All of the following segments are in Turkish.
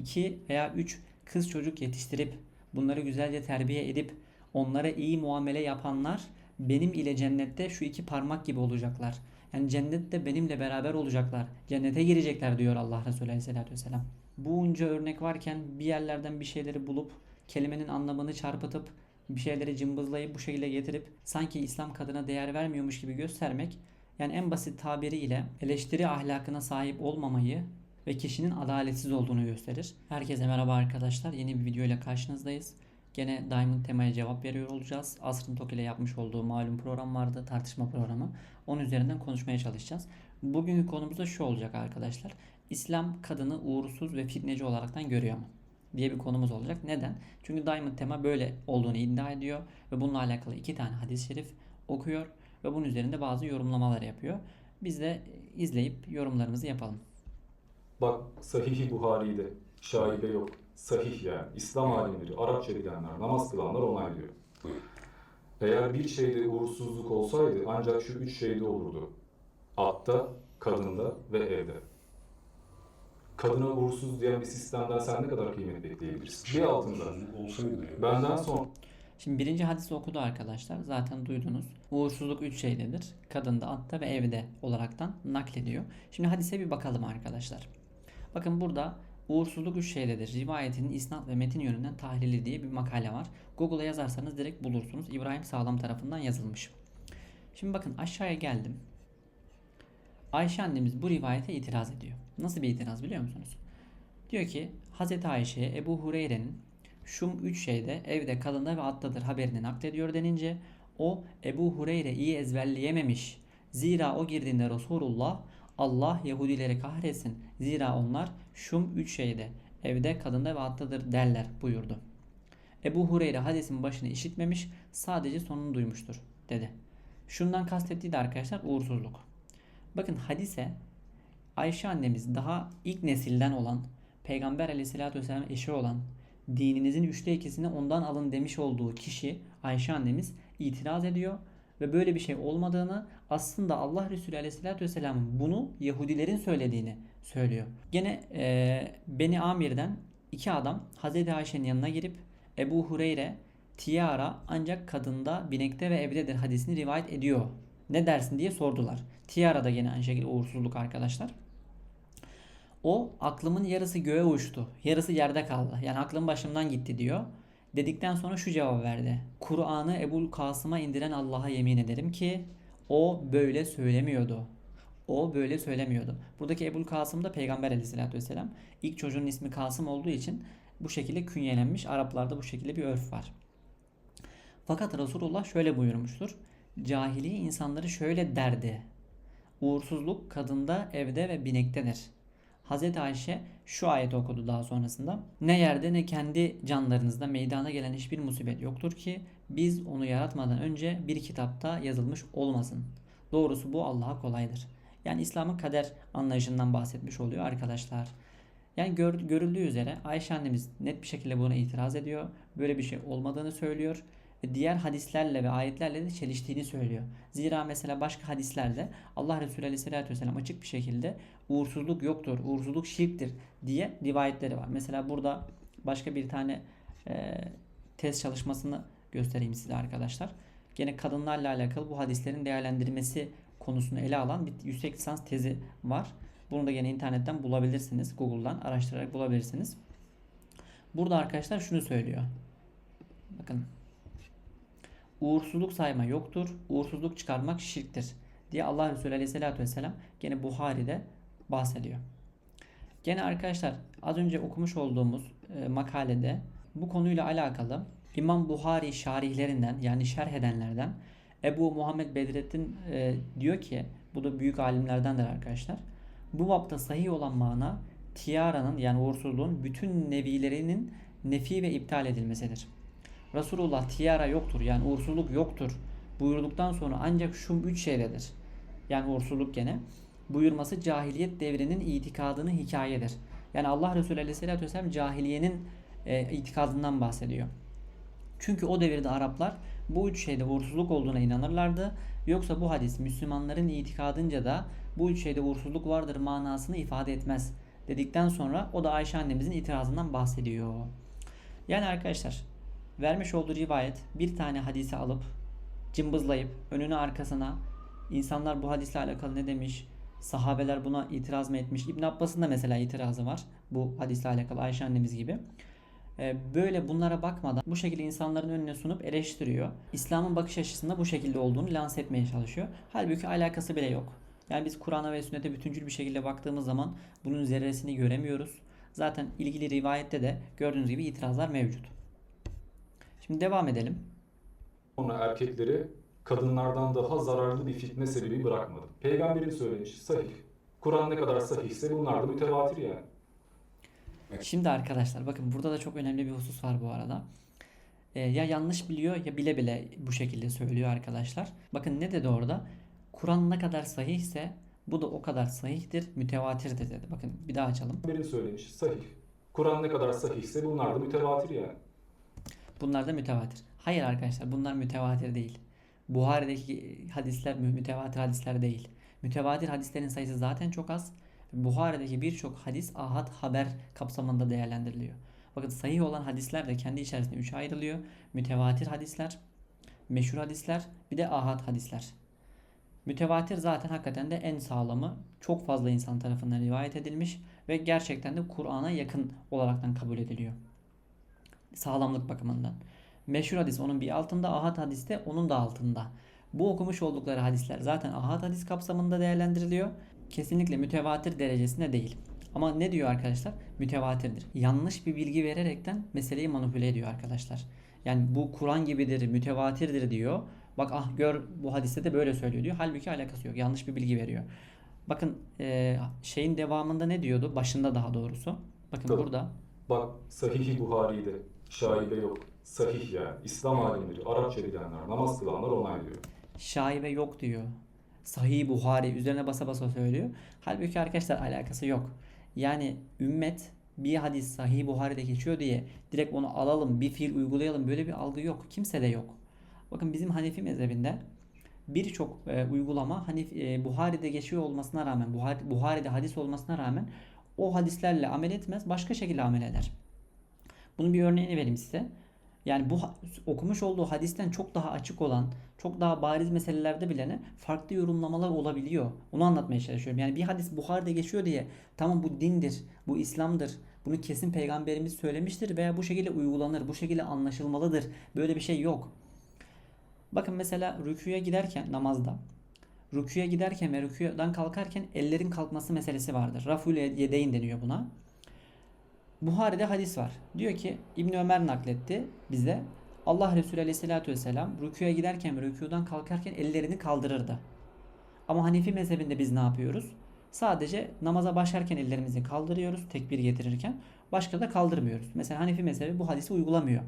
iki veya üç kız çocuk yetiştirip bunları güzelce terbiye edip onlara iyi muamele yapanlar benim ile cennette şu iki parmak gibi olacaklar. Yani cennette benimle beraber olacaklar. Cennete girecekler diyor Allah Resulü Aleyhisselatü Vesselam. Bunca örnek varken bir yerlerden bir şeyleri bulup kelimenin anlamını çarpıtıp bir şeyleri cımbızlayıp bu şekilde getirip sanki İslam kadına değer vermiyormuş gibi göstermek yani en basit tabiriyle eleştiri ahlakına sahip olmamayı ve kişinin adaletsiz olduğunu gösterir. Herkese merhaba arkadaşlar. Yeni bir video ile karşınızdayız. Gene Diamond temaya cevap veriyor olacağız. Asrın Tok ile yapmış olduğu malum program vardı. Tartışma programı. Onun üzerinden konuşmaya çalışacağız. Bugünkü konumuz da şu olacak arkadaşlar. İslam kadını uğursuz ve fitneci olaraktan görüyor mu? diye bir konumuz olacak. Neden? Çünkü Diamond tema böyle olduğunu iddia ediyor ve bununla alakalı iki tane hadis-i şerif okuyor ve bunun üzerinde bazı yorumlamalar yapıyor. Biz de izleyip yorumlarımızı yapalım. Bak Sahih-i Buhari'de şaibe yok. Sahih yani. İslam alimleri, Arapça bilenler, namaz kılanlar onaylıyor. Eğer bir şeyde uğursuzluk olsaydı ancak şu üç şeyde olurdu. Atta, kadında ve evde. Kadına uğursuz diyen bir sistemden sen ne kadar kıymet bekleyebilirsin? Bir altında. Benden son Şimdi birinci hadisi okudu arkadaşlar. Zaten duydunuz. Uğursuzluk üç şeydedir. Kadında, atta ve evde olaraktan naklediyor. Şimdi hadise bir bakalım arkadaşlar. Bakın burada uğursuzluk üç şeydedir. Rivayetinin isnat ve metin yönünden tahlili diye bir makale var. Google'a yazarsanız direkt bulursunuz. İbrahim Sağlam tarafından yazılmış. Şimdi bakın aşağıya geldim. Ayşe annemiz bu rivayete itiraz ediyor. Nasıl bir itiraz biliyor musunuz? Diyor ki Hz. Ayşe'ye Ebu Hureyre'nin şum üç şeyde evde kadında ve attadır haberini naklediyor denince o Ebu Hureyre iyi ezberleyememiş. Zira o girdiğinde Resulullah Allah Yahudileri kahretsin. Zira onlar şum üç şeyde evde kadında ve attadır derler buyurdu. Ebu Hureyre hadisin başını işitmemiş sadece sonunu duymuştur dedi. Şundan kastettiği de arkadaşlar uğursuzluk. Bakın hadise Ayşe annemiz daha ilk nesilden olan Peygamber aleyhissalatü vesselam eşi olan dininizin üçte ikisini ondan alın demiş olduğu kişi Ayşe annemiz itiraz ediyor ve böyle bir şey olmadığını aslında Allah Resulü Aleyhisselatü Vesselam'ın bunu Yahudilerin söylediğini söylüyor. Gene e, Beni Amir'den iki adam Hazreti Ayşe'nin yanına girip Ebu Hureyre tiara ancak kadında, binekte ve evdedir hadisini rivayet ediyor. Ne dersin diye sordular. Tiara da gene aynı şekilde uğursuzluk arkadaşlar. O aklımın yarısı göğe uçtu. Yarısı yerde kaldı. Yani aklım başımdan gitti diyor. Dedikten sonra şu cevap verdi. Kur'an'ı Ebul Kasım'a indiren Allah'a yemin ederim ki o böyle söylemiyordu. O böyle söylemiyordu. Buradaki Ebul Kasım da Peygamber aleyhissalatü vesselam. İlk çocuğun ismi Kasım olduğu için bu şekilde künyelenmiş. Araplarda bu şekilde bir örf var. Fakat Resulullah şöyle buyurmuştur. Cahiliye insanları şöyle derdi. Uğursuzluk kadında, evde ve binektedir. Hazreti Ayşe şu ayeti okudu daha sonrasında. Ne yerde ne kendi canlarınızda meydana gelen hiçbir musibet yoktur ki biz onu yaratmadan önce bir kitapta yazılmış olmasın. Doğrusu bu Allah'a kolaydır. Yani İslam'ın kader anlayışından bahsetmiş oluyor arkadaşlar. Yani gör, görüldüğü üzere Ayşe annemiz net bir şekilde buna itiraz ediyor. Böyle bir şey olmadığını söylüyor ve diğer hadislerle ve ayetlerle de çeliştiğini söylüyor. Zira mesela başka hadislerde Allah Resulü Aleyhisselatü Vesselam açık bir şekilde uğursuzluk yoktur, uğursuzluk şirktir diye rivayetleri var. Mesela burada başka bir tane e, tez çalışmasını göstereyim size arkadaşlar. Gene kadınlarla alakalı bu hadislerin değerlendirmesi konusunu ele alan bir yüksek lisans tezi var. Bunu da gene internetten bulabilirsiniz. Google'dan araştırarak bulabilirsiniz. Burada arkadaşlar şunu söylüyor. Bakın uğursuzluk sayma yoktur. Uğursuzluk çıkarmak şirktir diye Allah Resulü Aleyhisselatü Vesselam gene Buhari'de bahsediyor. Gene arkadaşlar az önce okumuş olduğumuz e, makalede bu konuyla alakalı İmam Buhari şarihlerinden yani şerh edenlerden Ebu Muhammed Bedrettin e, diyor ki bu da büyük alimlerdendir arkadaşlar. Bu bapta sahih olan mana tiyaranın yani uğursuzluğun bütün nevilerinin nefi ve iptal edilmesidir. Resulullah tiyara yoktur yani uğursuzluk yoktur buyurduktan sonra ancak şu üç şeydedir. Yani uğursuzluk gene buyurması cahiliyet devrinin itikadını hikayedir. Yani Allah Resulü Aleyhisselatü Vesselam cahiliyenin e, itikadından bahsediyor. Çünkü o devirde Araplar bu üç şeyde uğursuzluk olduğuna inanırlardı. Yoksa bu hadis Müslümanların itikadınca da bu üç şeyde uğursuzluk vardır manasını ifade etmez dedikten sonra o da Ayşe annemizin itirazından bahsediyor. Yani arkadaşlar vermiş olduğu rivayet bir tane hadisi alıp cımbızlayıp önüne arkasına insanlar bu hadisle alakalı ne demiş? Sahabeler buna itiraz mı etmiş? İbn Abbas'ın da mesela itirazı var bu hadisle alakalı Ayşe annemiz gibi. Ee, Böyle bunlara bakmadan bu şekilde insanların önüne sunup eleştiriyor. İslam'ın bakış açısında bu şekilde olduğunu lanse etmeye çalışıyor. Halbuki alakası bile yok. Yani biz Kur'an'a ve sünnete bütüncül bir şekilde baktığımız zaman bunun zerresini göremiyoruz. Zaten ilgili rivayette de gördüğünüz gibi itirazlar mevcut. Şimdi devam edelim. Sonra erkekleri kadınlardan daha zararlı bir fitne sebebi bırakmadı. Peygamberin söylenişi sahih. Kur'an ne kadar sahihse bunlar da mütevatir yani. Şimdi arkadaşlar bakın burada da çok önemli bir husus var bu arada. Ee, ya yanlış biliyor ya bile bile bu şekilde söylüyor arkadaşlar. Bakın ne dedi orada? Kur'an ne kadar sahihse bu da o kadar sahihtir, mütevatirdir dedi. Bakın bir daha açalım. Peygamberin söylenişi sahih. Kur'an ne kadar sahihse bunlar da mütevatir yani. Bunlar da mütevatir. Hayır arkadaşlar bunlar mütevatir değil. Buhari'deki hadisler mü- mütevatir hadisler değil. Mütevatir hadislerin sayısı zaten çok az. Buhari'deki birçok hadis ahad haber kapsamında değerlendiriliyor. Bakın sahih olan hadisler de kendi içerisinde üçe ayrılıyor. Mütevatir hadisler, meşhur hadisler, bir de ahad hadisler. Mütevatir zaten hakikaten de en sağlamı. Çok fazla insan tarafından rivayet edilmiş ve gerçekten de Kur'an'a yakın olaraktan kabul ediliyor. Sağlamlık bakımından. Meşhur hadis onun bir altında, ahad hadis de onun da altında. Bu okumuş oldukları hadisler zaten ahad hadis kapsamında değerlendiriliyor. Kesinlikle mütevatir derecesinde değil. Ama ne diyor arkadaşlar? Mütevatirdir. Yanlış bir bilgi vererekten meseleyi manipüle ediyor arkadaşlar. Yani bu Kur'an gibidir, mütevatirdir diyor. Bak ah gör bu hadiste de böyle söylüyor diyor. Halbuki alakası yok. Yanlış bir bilgi veriyor. Bakın eee, şeyin devamında ne diyordu? Başında daha doğrusu. Bakın Tabii. burada Bak Sahih-i Buhari'de şaibe yok. Sahih yani. İslam alimleri, Arapça bilenler, namaz kılanlar onaylıyor. şaibe yok diyor. Sahih Buhari üzerine basa basa söylüyor. Halbuki arkadaşlar alakası yok. Yani ümmet bir hadis Sahih Buhari'de geçiyor diye direkt onu alalım, bir fiil uygulayalım böyle bir algı yok. Kimse de yok. Bakın bizim Hanefi mezhebinde birçok e, uygulama Hanif, e, Buhari'de geçiyor olmasına rağmen, Buhari, Buhari'de hadis olmasına rağmen o hadislerle amel etmez, başka şekilde amel eder. Bunun bir örneğini vereyim size. Yani bu okumuş olduğu hadisten çok daha açık olan, çok daha bariz meselelerde bile ne farklı yorumlamalar olabiliyor. Onu anlatmaya çalışıyorum. Yani bir hadis Buhari'de geçiyor diye tamam bu dindir, bu İslam'dır. Bunu kesin peygamberimiz söylemiştir veya bu şekilde uygulanır, bu şekilde anlaşılmalıdır. Böyle bir şey yok. Bakın mesela rüküye giderken namazda rüküye giderken ve rüküden kalkarken ellerin kalkması meselesi vardır. Raful yedeyn deniyor buna. Buhari'de hadis var. Diyor ki İbn Ömer nakletti bize. Allah Resulü Aleyhisselatü Vesselam rüküye giderken ve rüküden kalkarken ellerini kaldırırdı. Ama Hanefi mezhebinde biz ne yapıyoruz? Sadece namaza başlarken ellerimizi kaldırıyoruz tekbir getirirken. Başka da kaldırmıyoruz. Mesela Hanefi mezhebi bu hadisi uygulamıyor.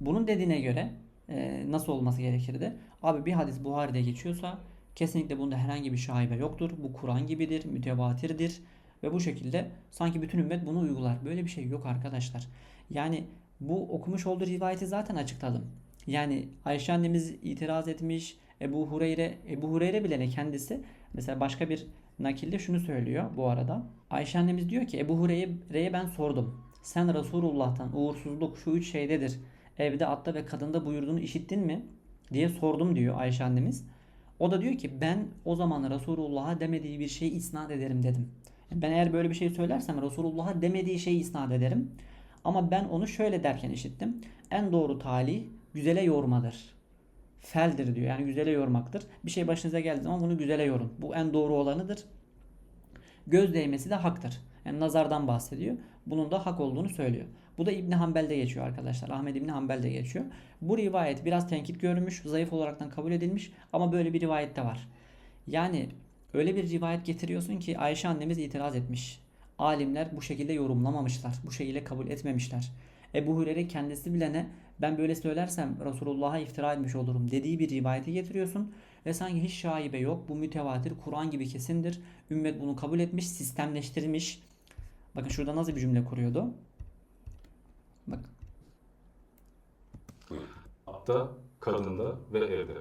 Bunun dediğine göre e, nasıl olması gerekirdi? Abi bir hadis Buhari'de geçiyorsa kesinlikle bunda herhangi bir şaibe yoktur. Bu Kur'an gibidir, mütevatirdir ve bu şekilde sanki bütün ümmet bunu uygular. Böyle bir şey yok arkadaşlar. Yani bu okumuş olduğu rivayeti zaten açıkladım. Yani Ayşe annemiz itiraz etmiş. Ebu Hureyre, Ebu Hureyre bile kendisi mesela başka bir nakilde şunu söylüyor bu arada. Ayşe annemiz diyor ki Ebu Hureyre'ye ben sordum. Sen Resulullah'tan uğursuzluk şu üç şeydedir. Evde atta ve kadında buyurduğunu işittin mi? diye sordum diyor Ayşe annemiz. O da diyor ki ben o zaman Resulullah'a demediği bir şeyi isnat ederim dedim. Ben eğer böyle bir şey söylersem Resulullah'a demediği şeyi isnat ederim. Ama ben onu şöyle derken işittim. En doğru talih güzele yormadır. Feldir diyor. Yani güzele yormaktır. Bir şey başınıza geldiği zaman bunu güzele yorun. Bu en doğru olanıdır. Göz değmesi de haktır. Yani nazardan bahsediyor. Bunun da hak olduğunu söylüyor. Bu da İbni Hanbel'de geçiyor arkadaşlar. Ahmed İbni Hanbel'de geçiyor. Bu rivayet biraz tenkit görmüş, zayıf olaraktan kabul edilmiş ama böyle bir rivayet de var. Yani öyle bir rivayet getiriyorsun ki Ayşe annemiz itiraz etmiş. Alimler bu şekilde yorumlamamışlar. Bu şekilde kabul etmemişler. Ebu Hureyre kendisi bile ne ben böyle söylersem Resulullah'a iftira etmiş olurum dediği bir rivayeti getiriyorsun ve sanki hiç şaibe yok. Bu mütevatir, Kur'an gibi kesindir. Ümmet bunu kabul etmiş, sistemleştirmiş. Bakın şurada nasıl bir cümle kuruyordu? Bak Hatta kadında ve evde.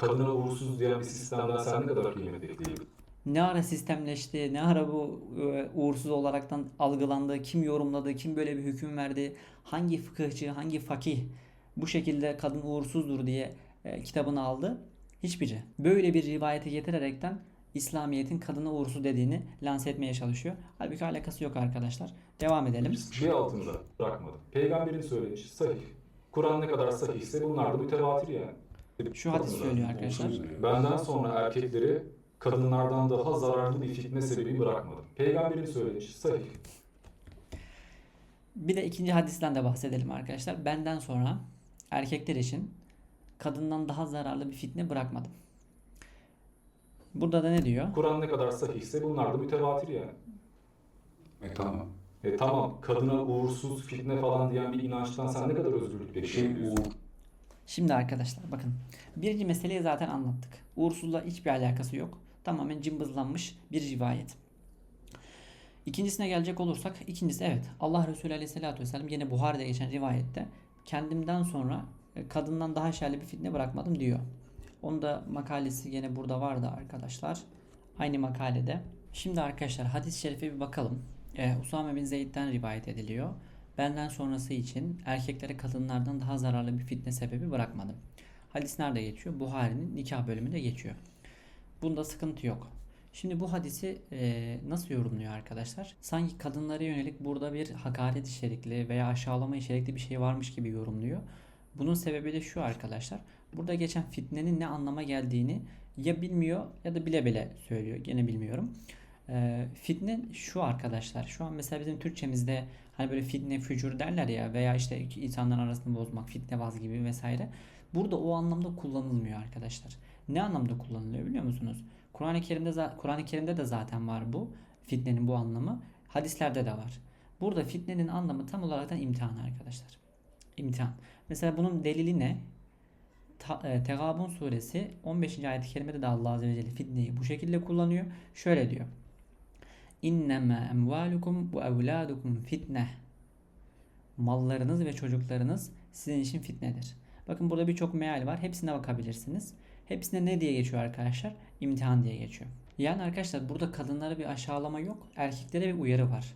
Kadına uğursuz diyen bir sistemden sen ne kadar kıymet ekleyin. ne ara sistemleşti, ne ara bu e, uğursuz olaraktan algılandı, kim yorumladı, kim böyle bir hüküm verdi, hangi fıkıhçı, hangi fakih bu şekilde kadın uğursuzdur diye e, kitabını aldı. Hiçbiri. Böyle bir rivayete getirerekten İslamiyet'in kadına uğursuz dediğini lanse etmeye çalışıyor. Halbuki alakası yok arkadaşlar. Devam edelim. Bir altında bırakmadım. Peygamberin söylenişi sahih. Kur'an ne kadar sahihse bunlar da mütevatir yani. Şu hadis söylüyor arkadaşlar. Benden sonra erkekleri kadınlardan daha zararlı bir fitne sebebi bırakmadım. Peygamberin söylenişi sahih. Bir de ikinci hadisten de bahsedelim arkadaşlar. Benden sonra erkekler için kadından daha zararlı bir fitne bırakmadım. Burada da ne diyor? Kur'an ne kadar sahihse bunlar da mütevatir yani. E tamam. E tamam kadına uğursuz fitne falan diyen bir inançtan sen ne kadar özgürlük Şey bekliyorsun? uğur. Şimdi arkadaşlar bakın. Birinci meseleyi zaten anlattık. Uğursuzla hiçbir alakası yok. Tamamen cımbızlanmış bir rivayet. İkincisine gelecek olursak, ikincisi evet Allah Resulü Aleyhisselatü Vesselam yine Buhari'de geçen rivayette kendimden sonra e, kadından daha şerli bir fitne bırakmadım diyor. Onun da makalesi yine burada vardı arkadaşlar. Aynı makalede. Şimdi arkadaşlar hadis-i şerife bir bakalım. Ee, Usame bin Zeyd'den rivayet ediliyor. Benden sonrası için erkeklere kadınlardan daha zararlı bir fitne sebebi bırakmadım. Hadis nerede geçiyor? Buhari'nin nikah bölümünde geçiyor. Bunda sıkıntı yok. Şimdi bu hadisi e, nasıl yorumluyor arkadaşlar? Sanki kadınlara yönelik burada bir hakaret içerikli veya aşağılama içerikli bir şey varmış gibi yorumluyor. Bunun sebebi de şu arkadaşlar. Burada geçen fitnenin ne anlama geldiğini ya bilmiyor ya da bile bile söylüyor. Gene bilmiyorum. E, fitne şu arkadaşlar. Şu an mesela bizim Türkçemizde hani böyle fitne, fücur derler ya veya işte iki insanların arasını bozmak, fitnebaz gibi vesaire. Burada o anlamda kullanılmıyor arkadaşlar. Ne anlamda kullanılıyor biliyor musunuz? Kur'an-ı Kerim'de Kur'an-ı Kerim'de de zaten var bu. Fitnenin bu anlamı. Hadislerde de var. Burada fitnenin anlamı tam olarak da imtihan arkadaşlar. İmtihan. Mesela bunun delili ne? E, Tegabun suresi 15. ayet-i kerimede de Allah azze ve celle fitneyi bu şekilde kullanıyor. Şöyle diyor. İnnemâ emvâlukum ve evlâdukum fitne. Mallarınız ve çocuklarınız sizin için fitnedir. Bakın burada birçok meal var. Hepsine bakabilirsiniz. Hepsine ne diye geçiyor arkadaşlar? İmtihan diye geçiyor. Yani arkadaşlar burada kadınlara bir aşağılama yok. Erkeklere bir uyarı var.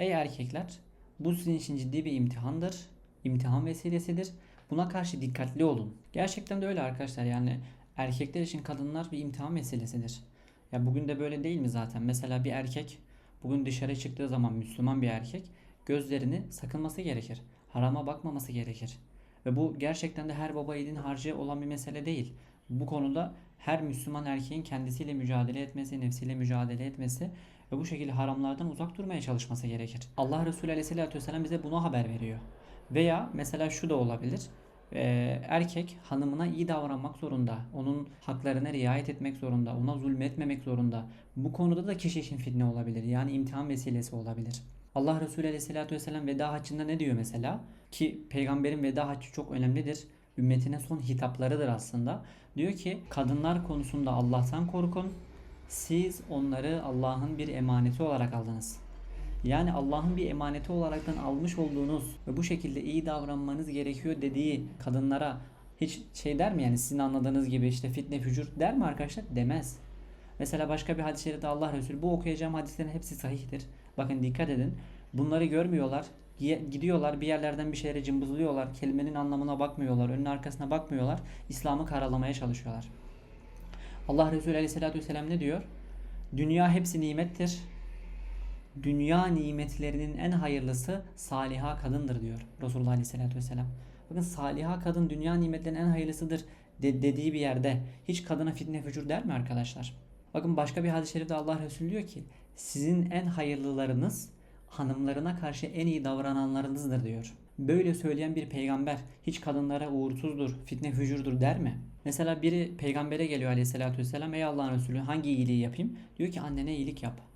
Ey erkekler bu sizin için ciddi bir imtihandır. İmtihan vesilesidir. Buna karşı dikkatli olun. Gerçekten de öyle arkadaşlar. Yani erkekler için kadınlar bir imtihan meselesidir. Ya bugün de böyle değil mi zaten? Mesela bir erkek bugün dışarı çıktığı zaman Müslüman bir erkek gözlerini sakınması gerekir. Harama bakmaması gerekir. Ve bu gerçekten de her baba yiğidin harcı olan bir mesele değil. Bu konuda her Müslüman erkeğin kendisiyle mücadele etmesi, nefsiyle mücadele etmesi ve bu şekilde haramlardan uzak durmaya çalışması gerekir. Allah Resulü Aleyhisselatü Vesselam bize bunu haber veriyor. Veya mesela şu da olabilir. Ee, erkek hanımına iyi davranmak zorunda. Onun haklarına riayet etmek zorunda. Ona zulmetmemek zorunda. Bu konuda da kişi için fitne olabilir. Yani imtihan vesilesi olabilir. Allah Resulü Aleyhisselatü Vesselam veda haccında ne diyor mesela? Ki peygamberin veda haccı çok önemlidir. Ümmetine son hitaplarıdır aslında. Diyor ki kadınlar konusunda Allah'tan korkun. Siz onları Allah'ın bir emaneti olarak aldınız. Yani Allah'ın bir emaneti olaraktan almış olduğunuz ve bu şekilde iyi davranmanız gerekiyor dediği kadınlara hiç şey der mi yani sizin anladığınız gibi işte fitne fücur der mi arkadaşlar? Demez. Mesela başka bir hadis-i şerifte Allah Resulü bu okuyacağım hadislerin hepsi sahihtir. Bakın dikkat edin. Bunları görmüyorlar. Gi- Gidiyorlar bir yerlerden bir şeylere cımbızlıyorlar. Kelimenin anlamına bakmıyorlar. Önüne arkasına bakmıyorlar. İslam'ı karalamaya çalışıyorlar. Allah Resulü Aleyhisselatü Vesselam ne diyor? Dünya hepsi nimettir. Dünya nimetlerinin en hayırlısı saliha kadındır diyor Resulullah Aleyhisselatü Vesselam. Bakın saliha kadın dünya nimetlerinin en hayırlısıdır de- dediği bir yerde hiç kadına fitne fücur der mi arkadaşlar? Bakın başka bir hadis-i şerifte Allah Resulü diyor ki sizin en hayırlılarınız hanımlarına karşı en iyi davrananlarınızdır diyor. Böyle söyleyen bir peygamber hiç kadınlara uğursuzdur, fitne fücurdur der mi? Mesela biri peygambere geliyor aleyhissalatü vesselam ey Allah'ın Resulü hangi iyiliği yapayım? Diyor ki annene iyilik yap.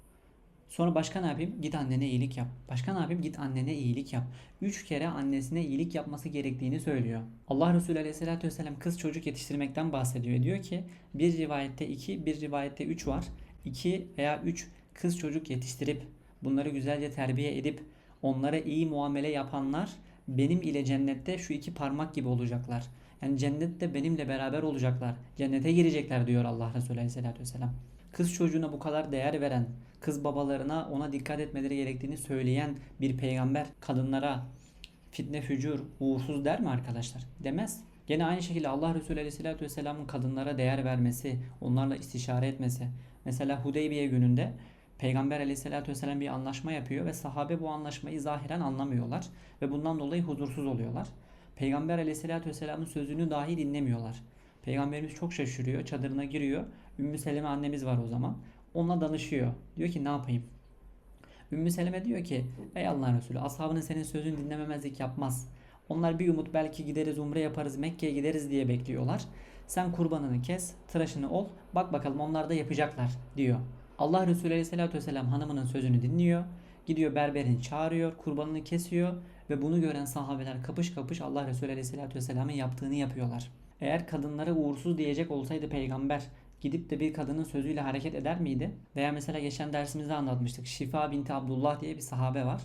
Sonra başka ne yapayım? Git annene iyilik yap. Başka ne yapayım? Git annene iyilik yap. Üç kere annesine iyilik yapması gerektiğini söylüyor. Allah Resulü Aleyhisselatü Vesselam kız çocuk yetiştirmekten bahsediyor. Diyor ki bir rivayette iki, bir rivayette üç var. İki veya üç kız çocuk yetiştirip bunları güzelce terbiye edip onlara iyi muamele yapanlar benim ile cennette şu iki parmak gibi olacaklar. Yani cennette benimle beraber olacaklar. Cennete girecekler diyor Allah Resulü Aleyhisselatü Vesselam. kız çocuğuna bu kadar değer veren, kız babalarına ona dikkat etmeleri gerektiğini söyleyen bir peygamber kadınlara fitne, fücur, uğursuz der mi arkadaşlar? Demez. Gene aynı şekilde Allah Resulü Aleyhisselatü Vesselam'ın kadınlara değer vermesi, onlarla istişare etmesi. Mesela Hudeybiye gününde Peygamber Aleyhisselatü Vesselam bir anlaşma yapıyor ve sahabe bu anlaşmayı zahiren anlamıyorlar ve bundan dolayı huzursuz oluyorlar. Peygamber Aleyhisselatü Vesselam'ın sözünü dahi dinlemiyorlar. Peygamberimiz çok şaşırıyor, çadırına giriyor. Ümmü Seleme annemiz var o zaman. Onunla danışıyor. Diyor ki ne yapayım? Ümmü Seleme diyor ki ey Allah Resulü ashabının senin sözünü dinlememezlik yapmaz. Onlar bir umut belki gideriz umre yaparız Mekke'ye gideriz diye bekliyorlar. Sen kurbanını kes, tıraşını ol, bak bakalım onlar da yapacaklar diyor. Allah Resulü Aleyhisselatü Vesselam hanımının sözünü dinliyor. Gidiyor berberini çağırıyor, kurbanını kesiyor ve bunu gören sahabeler kapış kapış Allah Resulü Aleyhisselatü Vesselam'ın yaptığını yapıyorlar. Eğer kadınlara uğursuz diyecek olsaydı peygamber gidip de bir kadının sözüyle hareket eder miydi? Veya mesela geçen dersimizde anlatmıştık. Şifa binti Abdullah diye bir sahabe var.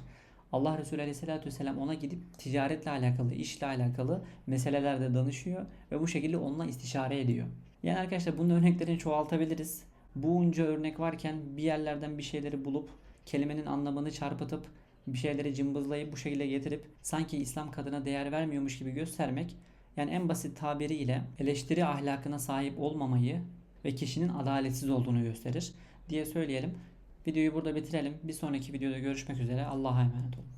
Allah Resulü Aleyhisselatü Vesselam ona gidip ticaretle alakalı, işle alakalı meselelerde danışıyor ve bu şekilde onunla istişare ediyor. Yani arkadaşlar bunun örneklerini çoğaltabiliriz. Bunca örnek varken bir yerlerden bir şeyleri bulup kelimenin anlamını çarpıtıp bir şeyleri cımbızlayıp bu şekilde getirip sanki İslam kadına değer vermiyormuş gibi göstermek yani en basit tabiriyle eleştiri ahlakına sahip olmamayı ve kişinin adaletsiz olduğunu gösterir diye söyleyelim. Videoyu burada bitirelim. Bir sonraki videoda görüşmek üzere. Allah'a emanet olun.